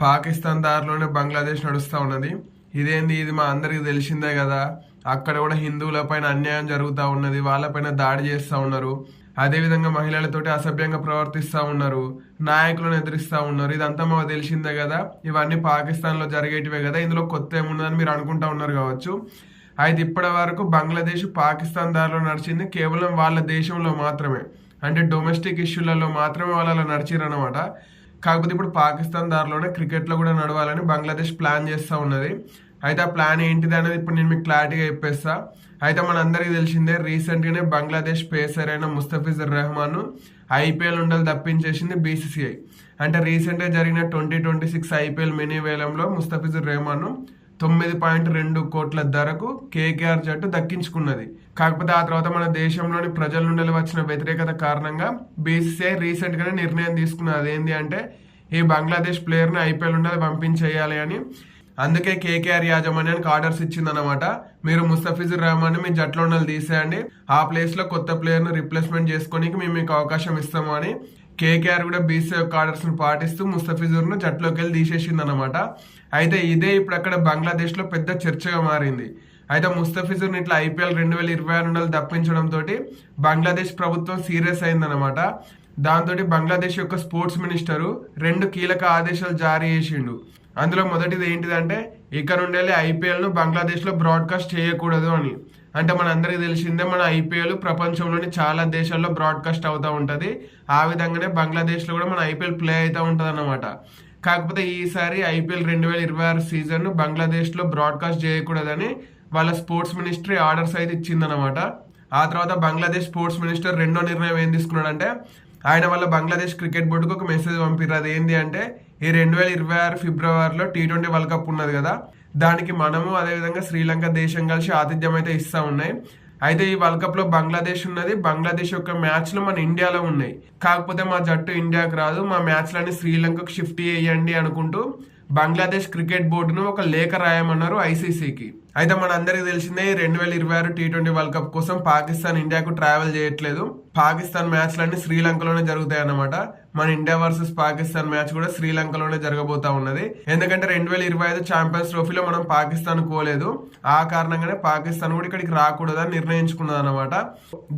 పాకిస్తాన్ దారిలోనే బంగ్లాదేశ్ నడుస్తూ ఉన్నది. ఇదేంది? ఇది మా అందరికి తెలిసిందే కదా. అక్కడ కూడా హిందువుల పైన అన్యాయం జరుగుతూ ఉన్నది. వాళ్ళపైన దాడి చేస్తూ ఉన్నారు. అదేవిధంగా మహిళలతోటి అసభ్యంగా ప్రవర్తిస్తూ ఉన్నారు. నాయకులను ఎదిరిస్తూ ఉన్నారు. ఇదంతా మాకు తెలిసిందే కదా. ఇవన్నీ పాకిస్తాన్లో జరిగేటివే కదా. ఇందులో కొత్త ఏమున్నదని మీరు అనుకుంటా ఉన్నారు కావచ్చు. అయితే ఇప్పటి వరకు బంగ్లాదేశ్ పాకిస్తాన్ దారిలో నడిచింది కేవలం వాళ్ళ దేశంలో మాత్రమే. అంటే డొమెస్టిక్ ఇష్యూలలో మాత్రమే వాళ్ళు అలా నడిచిరన్నమాట. కాకపోతే ఇప్పుడు పాకిస్తాన్ దారిలోనే క్రికెట్లో కూడా నడవాలని బంగ్లాదేశ్ ప్లాన్ చేస్తూ ఉన్నది. అయితే ఆ ప్లాన్ ఏంటిది అనేది ఇప్పుడు నేను మీకు క్లారిటీగా చెప్పేస్తా. అయితే మనందరికీ తెలిసిందే రీసెంట్గానే బంగ్లాదేశ్ పేసర్ అయిన ముస్తఫిజుర్ రెహమాన్ ఐపీఎల్ ఉండాలి తప్పించేసింది బీసీసీఐ. అంటే రీసెంట్గా జరిగిన twenty twenty six IPL mini వేలంలో ముస్తఫిజుర్ రెహమాన్ తొమ్మిది పాయింట్ రెండు కోట్ల ధరకు కేకేఆర్ జట్టు దక్కించుకున్నది. కాకపోతే ఆ తర్వాత మన దేశంలోని ప్రజల నుండి వచ్చిన వ్యతిరేకత కారణంగా బీసీసీఐ రీసెంట్గానే నిర్ణయం తీసుకున్నది. అదేంటి అంటే ఈ బంగ్లాదేశ్ ప్లేయర్ని ఐపీఎల్ నుండి పంపించేయాలి అని. అందుకే కేకేఆర్ యాజమాన్యానికి ఆర్డర్స్ ఇచ్చిందనమాట మీరు ముస్తఫిజుర్ రహమాన్ మీ జట్లో ఉండాలి తీసేయండి. ఆ ప్లేస్లో కొత్త ప్లేయర్ను రిప్లేస్మెంట్ చేసుకోనికి మేము మీకు అవకాశం ఇస్తాము అని. కేకేఆర్ కూడా బీసీ యొక్క ఆర్డర్స్ను పాటిస్తూ ముస్తఫిజుర్ను ను జట్లోకి వెళ్ళి తీసేసింది అనమాట అయితే ఇదే ఇప్పుడు అక్కడ బంగ్లాదేశ్లో పెద్ద చర్చగా మారింది. అయితే ముస్తఫిజుర్ ఇట్లా ఐపీఎల్ రెండు వేల ఇరవై ఆరు నెలలు తప్పించడంతో బంగ్లాదేశ్ ప్రభుత్వం సీరియస్ అయిందనమాట దాంతో బంగ్లాదేశ్ యొక్క స్పోర్ట్స్ మినిస్టరు రెండు కీలక ఆదేశాలు జారీ చేసిండు. అందులో మొదటిది ఏంటిదంటే ఇక నుండి ఐపీఎల్ను బంగ్లాదేశ్లో బ్రాడ్కాస్ట్ చేయకూడదు అని. అంటే మన అందరికి తెలిసిందే మన ఐపీఎల్ ప్రపంచంలోని చాలా దేశాల్లో బ్రాడ్కాస్ట్ అవుతూ ఉంటుంది. ఆ విధంగానే బంగ్లాదేశ్లో కూడా మన ఐపీఎల్ ప్లే అవుతూ ఉంటుంది అనమాట కాకపోతే ఈసారి ఐపీఎల్ రెండు వేల ఇరవై ఆరు సీజన్ బంగ్లాదేశ్లో బ్రాడ్కాస్ట్ చేయకూడదని వాళ్ళ స్పోర్ట్స్ మినిస్ట్రీ ఆర్డర్స్ అయితే ఇచ్చిందనమాట ఆ తర్వాత బంగ్లాదేశ్ స్పోర్ట్స్ మినిస్టర్ రెండో నిర్ణయం ఏం తీసుకున్నాడంటే ఆయన వల్ల బంగ్లాదేశ్ క్రికెట్ బోర్డుకు ఒక మెసేజ్ పంపిర్రు. అది ఏంటి అంటే ఈ రెండు వేల ఇరవై ఆరు ఫిబ్రవరిలో టీ ట్వంటీ వరల్డ్ కప్ ఉన్నది కదా దానికి మనము అదేవిధంగా శ్రీలంక దేశం కలిసి ఆతిథ్యం అయితే ఇస్తా ఉన్నాయి. అయితే ఈ వరల్డ్ కప్లో బంగ్లాదేశ్ ఉన్నది. బంగ్లాదేశ్ యొక్క మ్యాచ్లు మన ఇండియాలో ఉన్నాయి. కాకపోతే మా జట్టు ఇండియాకి రాదు. మా మ్యాచ్లన్నీ శ్రీలంకకు షిఫ్ట్ చేయండి అనుకుంటూ బంగ్లాదేశ్ క్రికెట్ బోర్డును ఒక లేఖ రాయమన్నారు ఐసీసీకి. అయితే మన అందరికి తెలిసిందే రెండు వేల ఇరవై ఆరు టీ ట్వంటీ వరల్డ్ కప్ కోసం పాకిస్తాన్ ఇండియాకు ట్రావెల్ చేయట్లేదు. పాకిస్తాన్ మ్యాచ్లన్నీ శ్రీలంకలోనే జరుగుతాయి అన్నమాట మన ఇండియా వర్సెస్ పాకిస్తాన్ మ్యాచ్ కూడా శ్రీలంకలోనే జరగబోతా ఉన్నది. ఎందుకంటే రెండు వేల ఇరవై ఐదు ఛాంపియన్స్ ట్రోఫీలో మనం పాకిస్తాన్ కోలేదు. ఆ కారణంగానే పాకిస్తాన్ కూడా ఇక్కడికి రాకూడదని నిర్ణయించుకున్నది అనమాట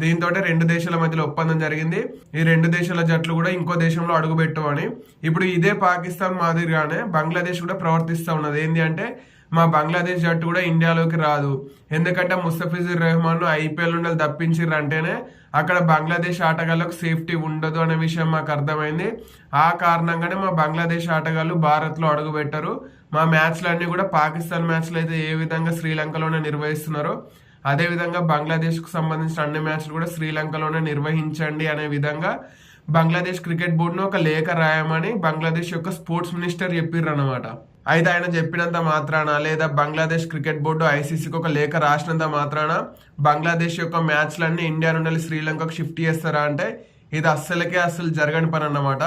దీంతో రెండు దేశాల మధ్యలో ఒప్పందం జరిగింది. ఈ రెండు దేశాల జట్లు కూడా ఇంకో దేశంలో అడుగుపెట్టమని ఇప్పుడు ఇదే పాకిస్తాన్ మాదిరిగానే బంగ్లాదేశ్ కూడా ప్రవర్తిస్తూ ఉన్నది. ఏంటి అంటే మా బంగ్లాదేశ్ జట్టు కూడా ఇండియాలోకి రాదు. ఎందుకంటే ముస్తఫిజుర్ రెహమాన్ ఐపీఎల్ నుండి తప్పించిర్రు అంటేనే అక్కడ బంగ్లాదేశ్ ఆటగాళ్ళకు సేఫ్టీ ఉండదు అనే విషయం మాకు అర్థమైంది. ఆ కారణంగానే మా బంగ్లాదేశ్ ఆటగాళ్ళు భారత్లో అడుగుపెట్టారు మా మ్యాచ్లన్నీ కూడా పాకిస్తాన్ మ్యాచ్లు అయితే ఏ విధంగా శ్రీలంకలోనే నిర్వహిస్తున్నారో అదేవిధంగా బంగ్లాదేశ్కు సంబంధించిన అన్ని మ్యాచ్లు కూడా శ్రీలంకలోనే నిర్వహించండి అనే విధంగా బంగ్లాదేశ్ క్రికెట్ బోర్డును ఒక లేఖ రాయమని బంగ్లాదేశ్ యొక్క స్పోర్ట్స్ మినిస్టర్ చెప్పిర్రు అనమాట అయితే ఆయన చెప్పినంత మాత్రాన? లేదా బంగ్లాదేశ్ క్రికెట్ బోర్డు ఐసీసీకి ఒక లేఖ రాసినంత మాత్రాన? బంగ్లాదేశ్ యొక్క మ్యాచ్లన్నీ ఇండియా నుండి శ్రీలంకకు షిఫ్ట్ చేస్తారా అంటే ఇది అస్సలకే అస్సలు జరగని పని అన్నమాట.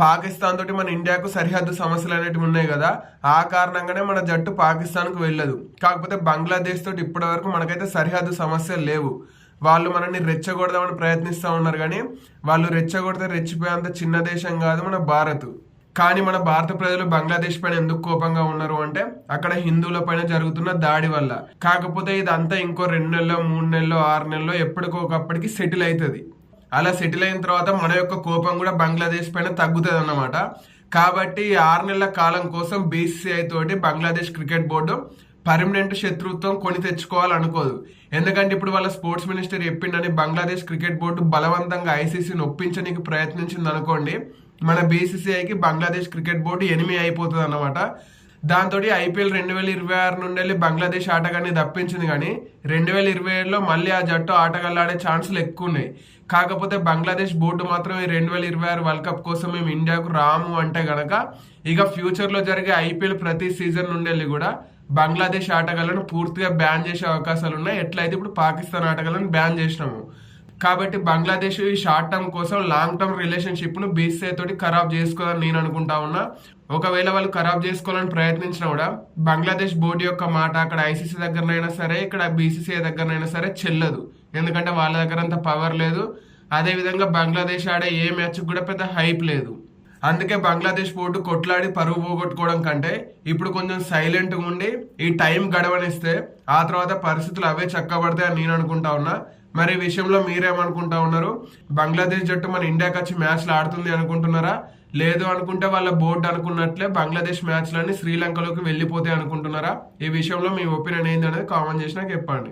పాకిస్తాన్ తోటి మన ఇండియాకు సరిహద్దు సమస్యలు అనేటివి ఉన్నాయి కదా ఆ కారణంగానే మన జట్టు పాకిస్తాన్కు వెళ్ళదు. కాకపోతే బంగ్లాదేశ్ తోటి ఇప్పటి వరకు మనకైతే సరిహద్దు సమస్యలు లేవు. వాళ్ళు మనల్ని రెచ్చగొడదామని ప్రయత్నిస్తూ ఉన్నారు కానీ వాళ్ళు రెచ్చగొడితే రెచ్చిపోయేంత చిన్న దేశం కాదు మన భారత్. కానీ మన భారత ప్రజలు బంగ్లాదేశ్ పైన ఎందుకు కోపంగా ఉన్నారు అంటే అక్కడ హిందువుల పైన జరుగుతున్న దాడి వల్ల. కాకపోతే ఇదంతా ఇంకో రెండు నెలలో మూడు నెలలో ఆరు నెలలో ఎప్పటికొకప్పటికి సెటిల్ అవుతుంది అలా సెటిల్ అయిన తర్వాత మన యొక్క కోపం కూడా బంగ్లాదేశ్ పైన తగ్గుతుంది అన్నమాట కాబట్టి ఆరు నెలల కాలం కోసం బీసీసీఐ తోటి బంగ్లాదేశ్ క్రికెట్ బోర్డు పర్మనెంట్ శత్రుత్వం కొని తెచ్చుకోవాలనుకోదు. ఎందుకంటే ఇప్పుడు వాళ్ళ స్పోర్ట్స్ మినిస్టర్ చెప్పిండని బంగ్లాదేశ్ క్రికెట్ బోర్డు బలవంతంగా ఐసీసీని ఒప్పించడానికి ప్రయత్నించింది అనుకోండి మన బీసీసీఐకి బంగ్లాదేశ్ క్రికెట్ బోర్డు ఎనిమి అయిపోతుంది అన్నమాట దాంతో ఐపీఎల్ రెండు వేల ఇరవై ఆరు నుండి వెళ్ళి బంగ్లాదేశ్ ఆటగాన్ని తప్పించింది కానీ రెండు వేల ఇరవై ఏడులో మళ్ళీ ఆ జట్టు ఆటగాళ్ళు ఆడే ఛాన్సులు ఎక్కువ ఉన్నాయి కాకపోతే బంగ్లాదేశ్ బోర్డు మాత్రం ఈ రెండు వేల ఇరవై ఆరు వరల్డ్ కప్ కోసం మేము ఇండియాకు రాము అంటే గనక ఇక ఫ్యూచర్లో జరిగే ఐపీఎల్ ప్రతి సీజన్ నుండి వెళ్ళి కూడా బంగ్లాదేశ్ ఆటగాళ్ళను పూర్తిగా బ్యాన్ చేసే అవకాశాలు ఉన్నాయి ఎట్లయితే ఇప్పుడు పాకిస్తాన్ ఆటగాళ్ళను బ్యాన్ చేసినాము. కాబట్టి బంగ్లాదేశ్ ఈ షార్ట్ టర్మ్ కోసం లాంగ్ టర్మ్ రిలేషన్షిప్ను బీసీఐ తోటి ఖరాబ్ చేసుకోవాలని నేను అనుకుంటా ఉన్నా. ఒకవేళ వాళ్ళు ఖరాబ్ చేసుకోవాలని ప్రయత్నించినా కూడా బంగ్లాదేశ్ బోర్డు యొక్క మాట అక్కడ ఐసీసీ దగ్గరనైనా సరే ఇక్కడ బీసీసీఐ దగ్గరనైనా సరే చెల్లదు. ఎందుకంటే వాళ్ళ దగ్గర అంత పవర్ లేదు. అదే విధంగా బంగ్లాదేశ్ ఆడే ఏ మ్యాచ్ కూడా పెద్ద హైప్ లేదు. అందుకే బంగ్లాదేశ్ బోర్డు కొట్లాడి పరువు పోగొట్టుకోవడం కంటే ఇప్పుడు కొంచెం సైలెంట్గా ఉండి ఈ టైం గడవనిస్తే ఆ తర్వాత పరిస్థితులు అవే చక్కబడతాయని నేను అనుకుంటా ఉన్నా. మరి ఈ విషయంలో మీరేమనుకుంటా ఉన్నారు? బంగ్లాదేశ్ జట్టు మన ఇండియాకి వచ్చి మ్యాచ్లు ఆడుతుంది అనుకుంటున్నారా? లేదు అనుకుంటే వాళ్ళ బోర్డు అనుకున్నట్లే బంగ్లాదేశ్ మ్యాచ్లన్నీ శ్రీలంకలోకి వెళ్ళిపోతాయి అనుకుంటున్నారా? ఈ విషయంలో మీ ఒపీనియన్ ఏంది అనేది కామెంట్ చేసి నాకు చెప్పండి.